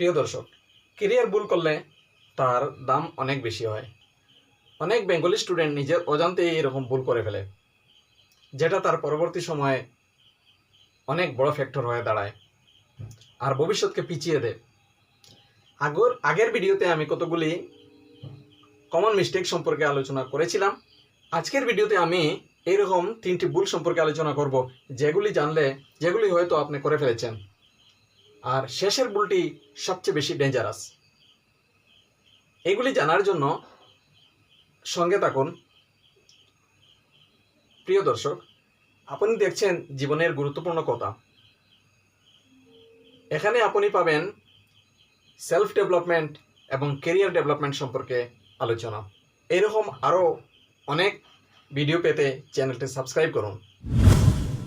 প্রিয় দর্শক কেরিয়ার ভুল করলে তার দাম অনেক বেশি হয়। অনেক বেঙ্গলি স্টুডেন্ট নিজের অজান্তেই এরকম ভুল করে ফেলে, যেটা তার পরবর্তী সময়ে অনেক বড় ফ্যাক্টর হয়ে দাঁড়ায়। আর ভবিষ্যৎকে পিছিয়ে দেয়। আগর আগের ভিডিওতে আমি কতগুলি কমন মিস্টেক সম্পর্কে আলোচনা করেছিলাম। আজকের ভিডিওতে আমি এইরকম তিনটি ভুল সম্পর্কে আলোচনা করব, যেগুলি জানলে যেগুলি হয়তো আপনি করে ফেলেছেন। আর শেষের ভুলটি সবচেয়ে বেশি ডেঞ্জারাস এগুলি জানার জন্য সঙ্গে থাকুন। প্রিয় দর্শক, আপনি দেখছেন জীবনের গুরুত্বপূর্ণ কথা। এখানে আপনি পাবেন সেলফ ডেভেলপমেন্ট এবং কেরিয়ার ডেভেলপমেন্ট সম্পর্কে আলোচনা। এরকম আরও অনেক ভিডিও পেতে চ্যানেলটি সাবস্ক্রাইব করুন।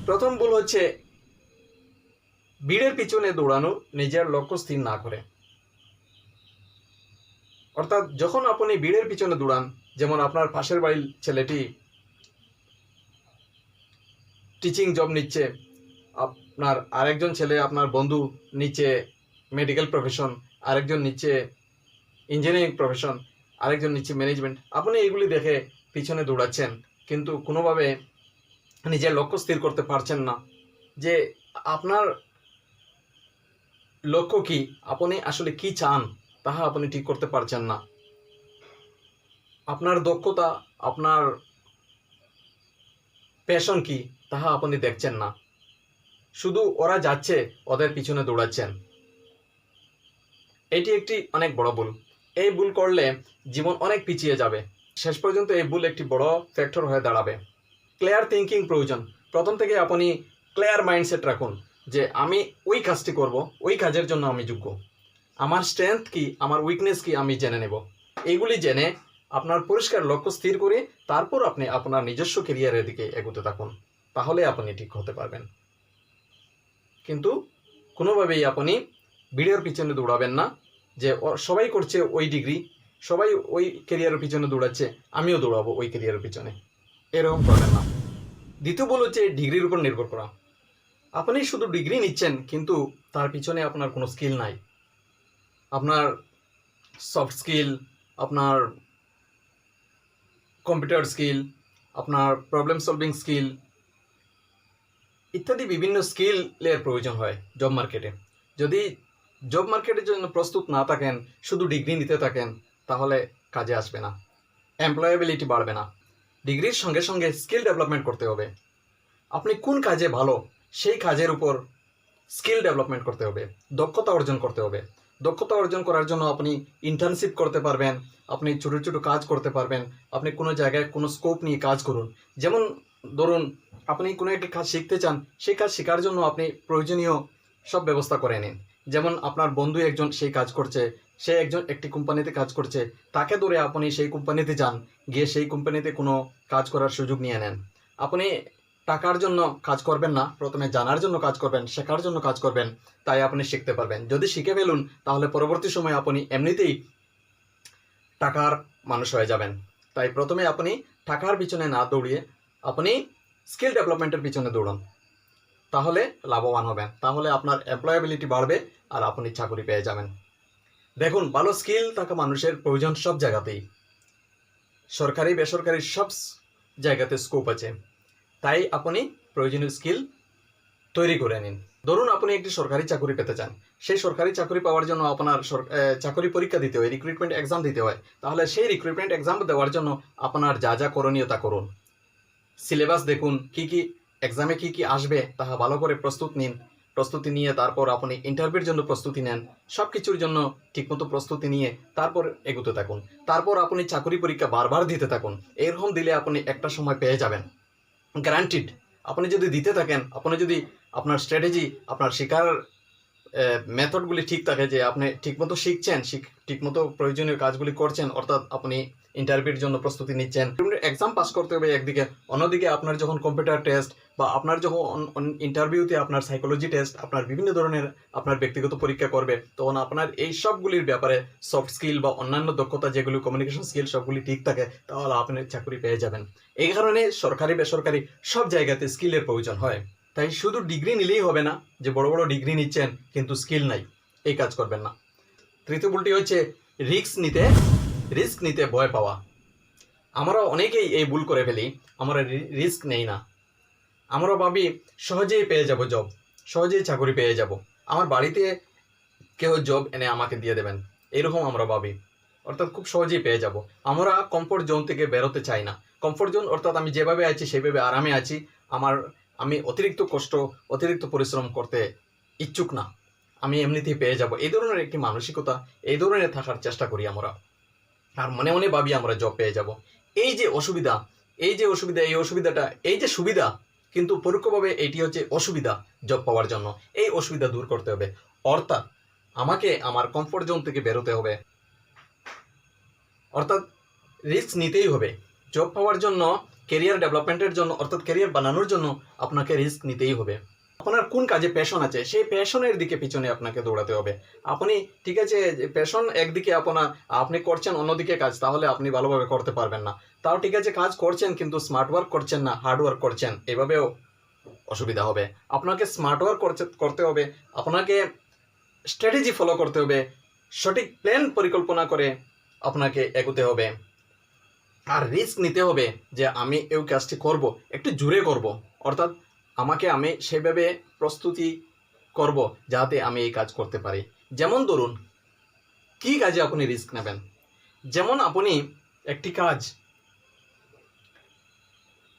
প্রথম ভুল হচ্ছে ভিড়ের পিছনে দৌড়ানো নিজের লক্ষ্য স্থির না করে। অর্থাৎ যখন আপনি ভিড়ের পিছনে দৌড়ান, যেমন আপনার পাশের বাড়ির ছেলেটি টিচিং জব নিচ্ছে, আপনার আরেকজন ছেলে, আপনার বন্ধু নিচ্ছে মেডিকেল প্রফেশন আরেকজন নিচ্ছে ইঞ্জিনিয়ারিং প্রফেশন আরেকজন নিচ্ছে ম্যানেজমেন্ট আপনি এইগুলি দেখে পিছনে দৌড়াচ্ছেন। কিন্তু কোনোভাবে নিজের লক্ষ্য স্থির করতে পারছেন না। যে আপনার লক্ষ্য কি? আপনি আসলে কি চান? তাহা আপনি ঠিক করতে পারছেন না। আপনার দক্ষতা, আপনার প্যাশন কি, তাহা আপনি দেখছেন না। শুধু ওরা যাচ্ছে, ওদের পিছনে দৌড়াচ্ছেন। এটি একটি অনেক বড় ভুল। এই ভুল করলে জীবন অনেক পিছিয়ে যাবে। শেষ পর্যন্ত এই ভুল একটি বড় ফ্যাক্টর হয়ে দাঁড়াবে। ক্লিয়ার থিঙ্কিং প্রয়োজন। প্রথম থেকে আপনি ক্লিয়ার মাইন্ডসেট রাখুন। যে আমি ওই কাজটি করব, ওই কাজের জন্য আমি যোগ্য। আমার স্ট্রেংথ কি, আমার উইকনেস কি আমি জেনে নেব। এইগুলি জেনে আপনার পরিষ্কার লক্ষ্য স্থির করে তারপর আপনি আপনার নিজস্ব কেরিয়ারের দিকে এগোতে থাকুন। তাহলে আপনি ঠিক হতে পারবেন। কিন্তু কোনোভাবেই আপনি ভিডিওর পিছনে দৌড়াবেন না যে সবাই করছে ওই ডিগ্রি সবাই ওই কেরিয়ারের পিছনে দৌড়াচ্ছে, আমিও দৌড়াবো ওই কেরিয়ারের পিছনে। এরকম করবেন না। দ্বিতীয় বল হচ্ছে ডিগ্রির উপর নির্ভর করা। আপনি শুধু ডিগ্রি নিচ্ছেন, কিন্তু তার পিছনে আপনার কোনো স্কিল নাই। আপনার সফট স্কিল আপনার কম্পিউটার স্কিল আপনার প্রবলেম সলভিং স্কিল ইত্যাদি বিভিন্ন স্কিলের প্রয়োজন হয় জব মার্কেটে যদি জব মার্কেটের জন্য প্রস্তুত না থাকেন, শুধু ডিগ্রি নিতে থাকেন, তাহলে কাজে আসবে না। এমপ্লয়াবিলিটি বাড়বে না। ডিগ্রির সঙ্গে সঙ্গে স্কিল ডেভেলপমেন্ট করতে হবে। আপনি কোন কাজে ভালো সেই কাজের উপর স্কিল ডেভেলপমেন্ট করতে হবে, দক্ষতা অর্জন করতে হবে। দক্ষতা অর্জন করার জন্য আপনি ইন্টার্নশিপ করতে পারবেন, আপনি ছোটো ছোটো কাজ করতে পারবেন, আপনি কোনো জায়গায় কোনো স্কোপ নিয়ে কাজ করুন। যেমন ধরুন, আপনি কোনো একটি কাজ শিখতে চান, সেই কাজ শেখার জন্য আপনি প্রয়োজনীয় সব ব্যবস্থা করে নিন। যেমন আপনার বন্ধু একজন সেই কাজ করছে, সে একজন একটি কোম্পানিতে কাজ করছে, তাকে ধরে আপনি সেই কোম্পানিতে যান, গিয়ে সেই কোম্পানিতে কোনো কাজ করার সুযোগ নিয়ে নেন। আপনি টাকার জন্য কাজ করবেন না, প্রথমে জানার জন্য কাজ করবেন, শেখার জন্য কাজ করবেন, তাই আপনি শিখতে পারবেন। যদি শিখে ফেলুন, তাহলে পরবর্তী সময়ে আপনি এমনিতেই টাকার মানুষ হয়ে যাবেন। তাই প্রথমে আপনি টাকার পিছনে না দৌড়িয়ে আপনি স্কিল ডেভেলপমেন্টের পিছনে দৌড়ান। তাহলে লাভবান হবেন। তাহলে আপনার এমপ্লয়াবিলিটি বাড়বে আর আপনি চাকরি পেয়ে যাবেন। দেখুন, ভালো স্কিল থাকা মানুষের প্রয়োজন সব জায়গাতেই। সরকারি, বেসরকারি সব জায়গাতে স্কোপ আছে। তাই আপনি প্রয়োজনীয় স্কিল তৈরি করে নিন। ধরুন আপনি একটি সরকারি চাকরি পেতে চান। সেই সরকারি চাকরি পাওয়ার জন্য আপনার চাকরি পরীক্ষা দিতে হয় রিক্রুটমেন্ট এক্সাম দিতে হয়। তাহলে সেই রিক্রুটমেন্ট এক্সাম দেওয়ার জন্য আপনার যা যা করণীয় তা করুন। সিলেবাস দেখুন, কি কি এক্সামে কি কি আসবে, তাহা ভালো করে প্রস্তুত নিন। প্রস্তুতি নিয়ে তারপর আপনি ইন্টারভিউর জন্য প্রস্তুতি নেন। সব কিছুর জন্য ঠিকমতো প্রস্তুতি নিয়ে তারপর এগোতে থাকুন। তারপর আপনি চাকরি পরীক্ষা বারবার দিতে থাকুন। এরকম দিলে আপনি একটা সময় পেয়ে যাবেন। গ্যারান্টিড আপনি যদি দিতে থাকেন আপনি যদি আপনার স্ট্র্যাটেজি আপনার শেখার মেথডগুলি ঠিক থাকে যে আপনি ঠিকমতো শিখছেন, শিখ ঠিকমতো প্রয়োজনীয় কাজগুলি করছেন, অর্থাৎ আপনি ইন্টারভিউর জন্য প্রস্তুতি নিচ্ছেন। এক্সাম পাস করতে হবে একদিকে, অন্যদিকে আপনার যখন কম্পিউটার টেস্ট বা আপনার যখন ইন্টারভিউতে আপনার সাইকোলজি টেস্ট আপনার বিভিন্ন ধরনের আপনার ব্যক্তিগত পরীক্ষা করবে, তখন আপনার এই সবগুলির ব্যাপারে সফট স্কিল বা অন্যান্য দক্ষতা যেগুলি কমিউনিকেশন স্কিল সবগুলি ঠিক থাকে, তাহলে আপনি চাকরি পেয়ে যাবেন। এই কারণে সরকারি বেসরকারি সব জায়গাতে স্কিলের প্রয়োজন হয়। তাই শুধু ডিগ্রি নিলেই হবে না যে বড় বড় ডিগ্রি নিচ্ছেন, কিন্তু স্কিল নাই, এই কাজ করবেন না। তৃতীয় ভুলটি হচ্ছে রিস্ক নিতে রিস্ক নিতে ভয় পাওয়া। আমরা অনেকেই এই ভুল করে ফেলি, আমরা রিস্ক নেই না। আমরা ভাবি, সহজেই পেয়ে যাব জব সহজেই চাকরি পেয়ে যাব। আমার বাড়িতে কেউ জব এনে আমাকে দিয়ে দেবেন, এরকম আমরা ভাবি। অর্থাৎ খুব সহজেই পেয়ে যাব। আমরা কমফোর্ট জোন থেকে বেরোতে চাই না। কমফোর্ট জোন অর্থাৎ আমি যেভাবে আছি সেভাবে আরামে আছি। আমার আমি অতিরিক্ত কষ্ট, অতিরিক্ত পরিশ্রম করতে ইচ্ছুক না। আমি এমনিতেই পেয়ে যাব। এই ধরনের একটি মানসিকতা, এই ধরনের থাকার চেষ্টা করি আমরা। আর মনে মনে ভাবি আমরা জব পেয়ে যাব। এই যে অসুবিধা, এই যে অসুবিধা, এই অসুবিধাটা, এই যে সুবিধা, কিন্তু পরোক্ষভাবে এটি হচ্ছে অসুবিধা জব পাওয়ার জন্য। এই অসুবিধা দূর করতে হবে। অর্থাৎ আমাকে আমার কমফোর্ট জোন থেকে বেরোতে হবে। অর্থাৎ রিস্ক নিতেই হবে। জব পাওয়ার জন্য কেরিয়ার ডেভেলপমেন্টের জন্য, অর্থাৎ কেরিয়ার বানানোর জন্য আপনাকে রিস্ক নিতেই হবে। আপনার কোন কাজে প্যাশন আছে, সেই প্যাশনের দিকে পিছনে আপনাকে দৌড়াতে হবে। আপনি, ঠিক আছে প্যাশন একদিকে আপনার আপনি করছেন, অন্যদিকে কাজ, তাহলে আপনি ভালোভাবে করতে পারবেন না। তাও ঠিক আছে, কাজ করছেন, কিন্তু স্মার্ট ওয়ার্ক করছেন না হার্ড ওয়ার্ক করছেন, এভাবেও অসুবিধা হবে। আপনাকে স্মার্ট ওয়ার্ক করতে হবে, আপনাকে স্ট্র্যাটেজি ফলো করতে হবে, সঠিক প্ল্যান পরিকল্পনা করে আপনাকে এগোতে হবে। আর রিস্ক নিতে হবে যে আমি এই কাজটি করব, একটু জুড়ে করব। অর্থাৎ আমাকে আমি সেভাবে প্রস্তুতি করব যাতে আমি এই কাজ করতে পারি। যেমন ধরুন, কি কাজে আপনি রিস্ক নেবেন? যেমন আপনি একটি কাজ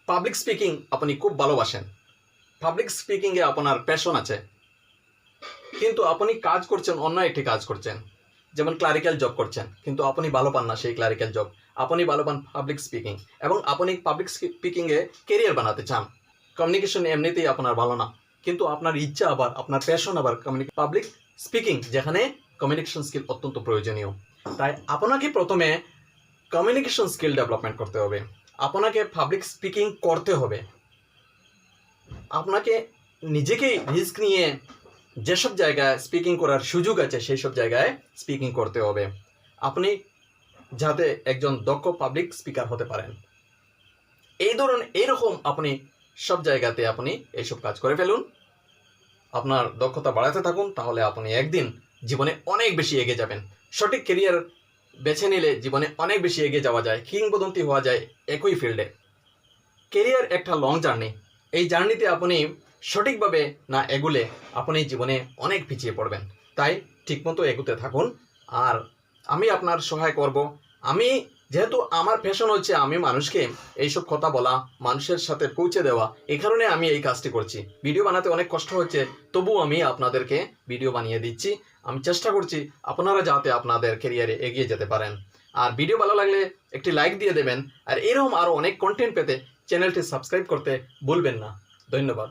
পাবলিক স্পিকিং আপনি খুব ভালোবাসেন। পাবলিক স্পিকিংয়ে আপনার প্যাশন আছে। কিন্তু আপনি কাজ করছেন, অন্য একটি কাজ করছেন। যেমন ক্লারিক্যাল জব করছেন, কিন্তু আপনি ভালো পান না সেই ক্লারিক্যাল জব আপনি ভালো পান পাবলিক স্পিকিং এবং আপনি পাবলিক স্পিকিংয়ে কেরিয়ার বানাতে চান। কমিউনিকেশন এমনিতেই আপনার ভালো না। কিন্তু আপনার ইচ্ছা আবার, আপনার প্যাশন আবার পাবলিক স্পিকিং যেখানে কমিউনিকেশন স্কিল অত্যন্ত প্রয়োজনীয়। তাই আপনাকে প্রথমে কমিউনিকেশন স্কিল ডেভেলপমেন্ট করতে হবে। আপনাকে পাবলিক স্পিকিং করতে হবে। আপনাকে নিজেকেই রিস্ক নিয়ে যেসব জায়গায় স্পিকিং করার সুযোগ আছে সেই সব জায়গায় স্পিকিং করতে হবে। আপনি যাতে একজন দক্ষ পাবলিক স্পিকার হতে পারেন। এই ধরুন, এইরকম আপনি সব জায়গাতে আপনি এইসব কাজ করে ফেলুন। আপনার দক্ষতা বাড়াতে থাকুন, তাহলে আপনি একদিন জীবনে অনেক বেশি এগিয়ে যাবেন। সঠিক কেরিয়ার বেছে নিলে জীবনে অনেক বেশি এগিয়ে যাওয়া যায়, কিংবদন্তি হওয়া যায় একই ফিল্ডে কেরিয়ার একটা লং জার্নি এই জার্নিতে আপনি সঠিকভাবে না এগুলে আপনি জীবনে অনেক পিছিয়ে পড়বেন। তাই ঠিকমতো এগুতে থাকুন। আর আমি আপনার সহায় করব আমি যেহেতু আমার ফ্যাশন হচ্ছে আমি মানুষকে এইসব কথা বলা, মানুষের সাথে পৌঁছে দেওয়া এই কারণে আমি এই কাজটি করছি। ভিডিও বানাতে অনেক কষ্ট হচ্ছে তবু আমি আপনাদেরকে ভিডিও বানিয়ে দিচ্ছি। আমি চেষ্টা করছি আপনারা যাতে আপনাদের কেরিয়ারে এগিয়ে যেতে পারেন। আর ভিডিও ভালো লাগলে একটি লাইক দিয়ে দেবেন। আর এরকম আরও অনেক কন্টেন্ট পেতে চ্যানেলটি সাবস্ক্রাইব করতে ভুলবেন না। ধন্যবাদ।